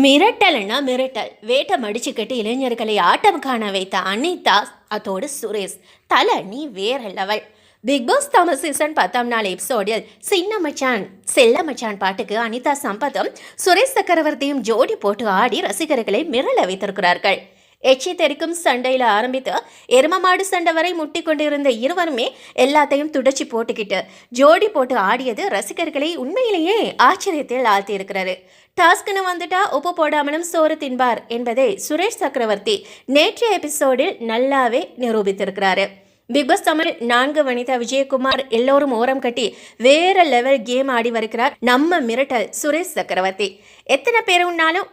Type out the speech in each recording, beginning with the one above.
மிரட்டல்னா மிரட்டல். வேட்டம் அடிச்சுக்கிட்டு இளைஞர்களை ஆட்டம் காண வைத்த அனிதா அதோடு சுரேஷ். தலை நீ வேற level Bigg Boss Tamil season பத்தாம் நாள் எபிசோடில் சின்ன மச்சான் செல்ல மச்சான் பாட்டுக்கு அனிதா சம்பத்தும் சுரேஷ் சக்கரவர்த்தியும் ஜோடி போட்டு ஆடி ரசிகர்களை மிரள வைத்திருக்கிறார்கள். எச்சி தெரிக்கும் சண்டையில் ஆரம்பித்து எரும மாடு சண்டை வரை முட்டி கொண்டிருந்த இருவருமே எல்லாத்தையும் துடைச்சி போட்டுக்கிட்டு ஜோடி போட்டு ஆடியது ரசிகர்களை உண்மையிலேயே ஆச்சரியத்தில் ஆழ்த்தியிருக்கிறாரு டாஸ்க்னு வந்துட்டா உப்பு போடாமலும் சோறு தின்பார் என்பதை சுரேஷ் சக்கரவர்த்தி நேற்றைய எபிசோடில் நல்லாவே நிரூபித்திருக்கிறாரு. பிக் பாஸ் தமிழ் நான்கு வனிதா விஜயகுமார் எல்லோரும் ஓரம் கட்டி வேற லெவல் கேம் ஆடி வருகிறார் நம்ம மிரட்டல் சுரேஷ் சக்கரவர்த்தி. எத்தனை பேர் உன்னாலும்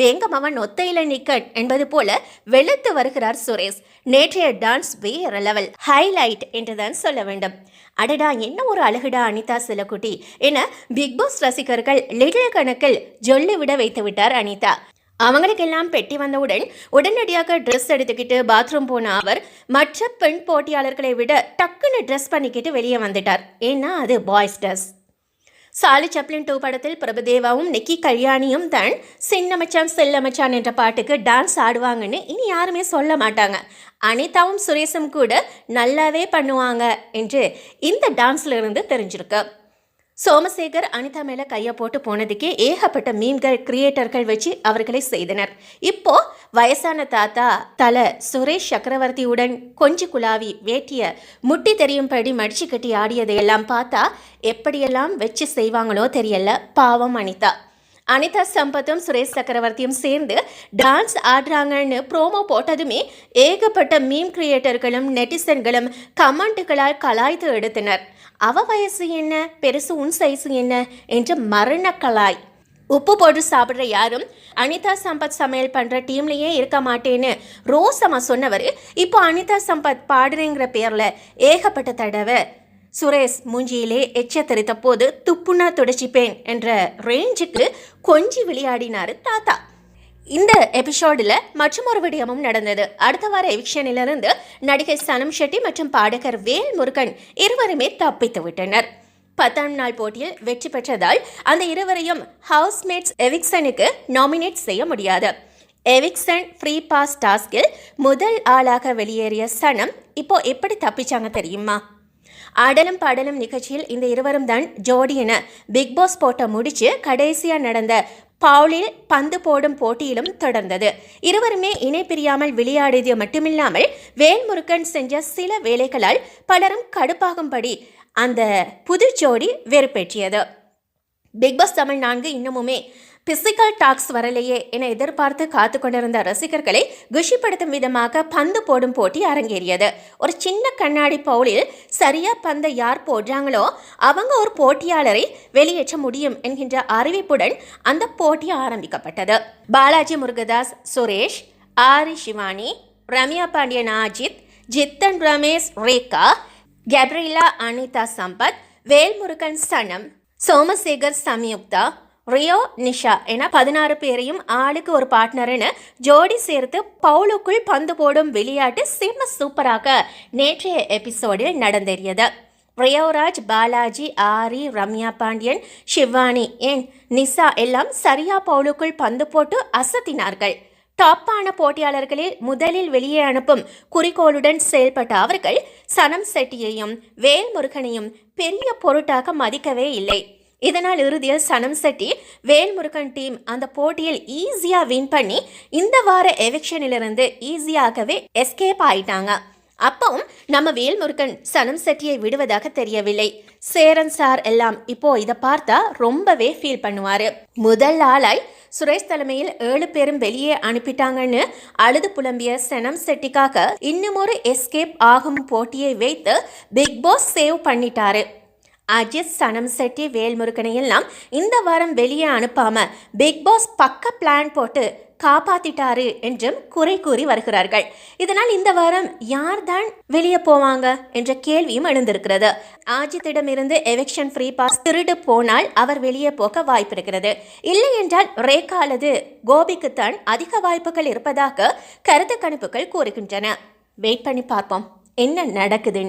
வாங்கடா வேங்கமவன் ஒத்தையில நிக்கட் என்பது போல வெளுத்து வருகிறார் சுரேஷ். நேற்றைய டான்ஸ் வேற லெவல் ஹைலைட் என்றுதான் சொல்ல வேண்டும். அடடா என்ன ஒரு அழகுடா அனிதா சிலக்குட்டி என பிக் பாஸ் ரசிகர்கள் லிட்டில் கணக்கில் சொல்லிவிட வைத்து விட்டார் அனிதா. அவங்களுக்கெல்லாம் பெட்டி வந்தவுடன் உடனடியாக ட்ரெஸ் எடுத்துக்கிட்டு பாத்ரூம் போன அவர் மற்ற பெண் போட்டியாளர்களை விட டக்குன்னு ட்ரெஸ் பண்ணிக்கிட்டு வெளியே வந்துட்டார். ஏன்னா அது boys dress Charlie Chaplin two படத்தில் பிரபுதேவாவும் நெக்கி கல்யாணியும் தான் சின்னமச்சான் செல்லமச்சான் என்ற பாட்டுக்கு டான்ஸ் ஆடுவாங்கன்னு இனி யாருமே சொல்ல மாட்டாங்க. அனிதாவும் சுரேஷும் கூட நல்லாவே பண்ணுவாங்க என்று இந்த டான்ஸ்ல இருந்து தெரிஞ்சிருக்கு. சோமசேகர் அனிதா மேல கையை போட்டு போனதுக்கே ஏகப்பட்ட மீன்கள் கிரியேட்டர்கள் வச்சு அவர்களை செய்தனர். இப்போ வயசான தாத்தா தல சுரேஷ் சக்கரவர்த்தியுடன் கொஞ்சி குலாவி வேட்டிய முட்டி தெரியும்படி மடிச்சு கட்டி ஆடியதையெல்லாம் பார்த்தா எப்படியெல்லாம் வச்சு செய்வாங்களோ தெரியல பாவம் அனிதா. அனிதா சம்பத்தும் சுரேஷ் சக்கரவர்த்தியும் சேர்ந்து டான்ஸ் ஆடுறாங்கன்னு ப்ரோமோ போட்டதுமே ஏகப்பட்ட மீம் கிரியேட்டர்களும் நெட்டிசன்களும் கமெண்ட்டுகளால் கலாய்த்து எடுத்தனர். அவ வயசு என்ன? பெருசு உன் சைஸு என்ன? என்று மரணக்கலாய் உப்பு போட்டு சாப்பிட்ற யாரும் அனிதா சம்பத் சமையல் பண்ணுற டீம்லேயே இருக்க மாட்டேன்னு ரோசமாக சொன்னவர் இப்போ அனிதா சம்பத் பாடுறேங்கிற பேரில் ஏகப்பட்ட தடவை சுரேஷ் மூஞ்சியிலே எச்ச தெரித்த போது துப்புனா துடைச்சிப்பேன் என்ற ரேஞ்சுக்கு கொஞ்சி விளையாடினார் தாத்தா. இந்த எபிசோடில் மற்றும் ஒரு விடயமும் நடந்தது. அடுத்த வார எவிக்ஷனிலிருந்து நடிகை சனம் ஷெட்டி மற்றும் பாடகர் வேல் முருகன் இருவருமே தப்பித்து விட்டனர். பத்தாம் நாள் போட்டியில் வெற்றி பெற்றதால் அந்த இருவரையும் ஹவுஸ்மேட்ஸ் எவிக்சனுக்கு நாமினேட் செய்ய முடியாது. எவிக்சன் ஃப்ரீ பாஸ் டாஸ்கில் முதல் ஆளாக வெளியேறிய சனம் இப்போ எப்படி தப்பிச்சாங்க தெரியுமா? ஆடலும் பாடலும் நிகழ்ச்சியில் இந்த இருவரும் தான் ஜோடி என பிக் பாஸ் போட்ட முடிச்சு கடைசியாக நடந்த பவுலில் பந்து போடும் போட்டியிலும் தொடர்ந்தது. இருவருமே இணை பிரியாமல் விளையாடியது மட்டுமில்லாமல் வேல்முருகன் செஞ்ச சில வேலைகளால் பலரும் கடுப்பாகும்படி அந்த புது ஜோடி வெறுப்பேற்றியது. பிக் பாஸ் தமிழ் நான்கு இன்னமுமே பிசிக்கல் டாக்ஸ் வரலையே என எதிர்பார்த்து காத்து கொண்டிருந்த ரசிகர்களை குஷிப்படுத்தும் விதமாக பந்து போடும் போட்டி அரங்கேறியது. ஒரு சின்ன கண்ணாடி பவுலில் சரியா பந்தை யார் போடுறாங்களோ அவங்க ஒரு போட்டியாளரை வெளியேற்ற முடியும் என்கின்ற அறிவிப்புடன் அந்த போட்டி ஆரம்பிக்கப்பட்டது. பாலாஜி முருகதாஸ் சுரேஷ் ஆரி சிவானி ரம்யா பாண்டியன் அஜித் ஜித்தன் ரமேஷ் ரேகா கேப்ரிலா அனிதா சம்பத் வேல்முருகன் சனம் சோமசேகர் சம்யுக்தா ரியோ நிஷா என பதினாறு பேரையும் ஆளுக்கு ஒரு பார்ட்னர்னு ஜோடி சேர்த்து பவுலுக்குள் பந்து போடும் விளையாட்டு செம்ம சூப்பராக நேற்றைய எபிசோடில் நடந்தேறியது. ரியோராஜ் பாலாஜி ஆரி ரம்யா பாண்டியன் ஷிவானி ஏன் நிசா எல்லாம் சரியா பவுலுக்குள் பந்து போட்டு அசத்தினார்கள். டாப்பான போட்டியாளர்களில் முதலில் வெளியே அனுப்பும் குறிக்கோளுடன் செயல்பட்ட அவர்கள் சனம் செட்டியையும் வேல்முருகனையும் பெரிய பொருட்டாக மதிக்கவே இல்லை. இதனால் இறுதியில் சனம் செட்டி வேல்முருகன் டீம் அந்த போட்டியில் ஈஸியாக வின் பண்ணி இந்த வார எவிக்ஷனிலிருந்து ஈஸியாகவே எஸ்கேப் ஆயிட்டாங்க. அப்பவும் நம்ம வேல்முருகன் சனம் செட்டியை விடுவதாக தெரியவில்லை. சேரன் சார் எல்லாம் இப்போ இதை பார்த்தா ரொம்பவே ஃபீல் பண்ணுவாரு. முதல் ஆளாய் சுரேஷ் தலைமையில் ஏழு பேரும் வெளியே அனுப்பிட்டாங்கன்னு அழுது புலம்பிய சனம் செட்டிக்காக இன்னும் ஒரு எஸ்கேப் ஆகும் போட்டியை வைத்து பிக் பாஸ் சேவ் பண்ணிட்டாரு. அஜித் சனம் செட்டி வேல்முருகனை எல்லாம் இந்த வாரம் வெளியே அனுப்பாம பிக் பாஸ் பக்க பிளான் போட்டு காப்பாத்திட்டாரு என்றும் குறை கூறி வருகிறார்கள். இதனால் இந்த வாரம் யார் தான் வெளியே போவாங்க என்ற கேள்வியும் எழுந்திருக்கிறது. ஆஜித்திடமிருந்து எவிக்ஷன் ஃப்ரீ பாஸ் திருடு போனால் அவர் வெளியே போக வாய்ப்பு இருக்கிறது இல்லை என்றால் ரேகா அல்லது கோபிக்குத்தான் அதிக வாய்ப்புகள் இருப்பதாக கருத்து கணிப்புகள் கூறுகின்றன. வெயிட் பண்ணி பார்ப்போம். என்ன நடக்குதுன்னு.